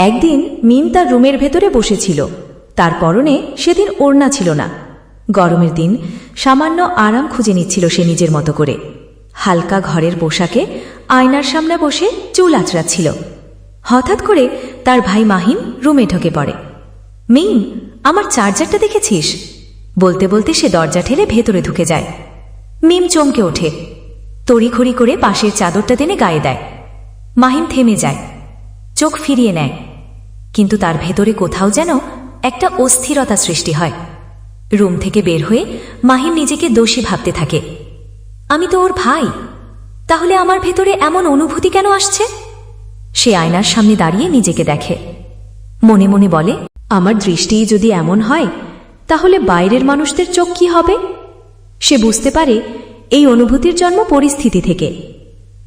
একদিন মিম তার রুমের ভেতরে বসেছিল। তার পরনে সেদিন ওড়না ছিল না। গরমের দিন সামান্য আরাম খুঁজে নিচ্ছিল সে নিজের মতো করে। হালকা ঘরের পোশাকে আয়নার সামনে বসে চুল আঁচড়াচ্ছিল। হঠাৎ করে তার ভাই মাহিম রুমে ঢোকে পড়ে। মিম, আমার চার্জারটা দেখেছিস? বলতে বলতে সে দরজা ঠেলে ভেতরে ঢুকে যায়। মিম চমকে ওঠে। তড়িঘড়ি করে পাশের চাদরটা টেনে গায়ে দেয়। মাহিম থেমে যায়। চোখ ফিরিয়ে নেয়। কিন্তু তার ভেতরে কোথাও যেন একটা অস্থিরতা সৃষ্টি হয়। রুম থেকে বের হয়ে মাহিম নিজেকে দোষী ভাবতে থাকে। আমি তো ওর ভাই। তাহলে আমার ভেতরে এমন অনুভূতি কেন আসছে? সে আয়নার সামনে দাঁড়িয়ে নিজেকে দেখে। মনে মনে বলে, আমার দৃষ্টিই যদি এমন হয়, তাহলে বাইরের মানুষদের চোখ কি হবে? সে বুঝতে পারে এই অনুভূতির জন্ম পরিস্থিতি থেকে,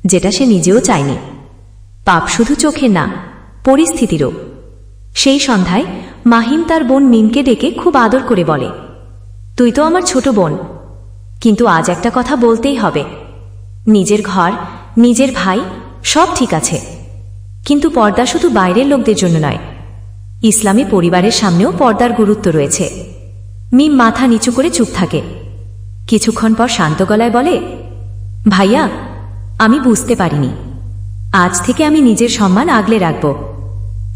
যেটা সে নিজেও চায়নি। পাপ শুধু চোখে না, পরিস্থিতিরও। সেই সন্ধ্যায় মাহিম তার বোন মিমকে ডেকে খুব আদর করে বলে, তুই তো আমার ছোট বোন, কিন্তু আজ একটা কথা বলতেই হবে। নিজের ঘর, নিজের ভাই, সব ঠিক আছে, কিন্তু পর্দা শুধু বাইরের লোকদের জন্য নয়, ইসলামী পরিবারের সামনেও পর্দার গুরুত্ব রয়েছে। মিম মাথা নিচু করে চুপ থাকে। কিছুক্ষণ পর শান্ত গলায় বলে, ভাইয়া, আমি বুঝতে পারিনি। আজ থেকে আমি নিজের সম্মান আগলে রাখব।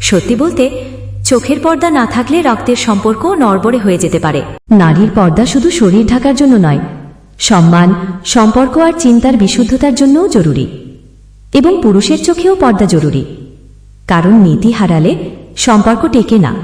সত্যি বলতে, চোখের পর্দা না থাকলে রক্তের সম্পর্ক নড়বড়ে হয়ে যেতে পারে। নারীর পর্দা শুধু শরীর ঢাকার জন্য নয়, সম্মান, সম্পর্ক আর চিন্তার বিশুদ্ধতার জন্যও জরুরি। এবং পুরুষের চোখেও পর্দা জরুরি। কারণ নীতি হারালে সম্পর্ক টেকে না।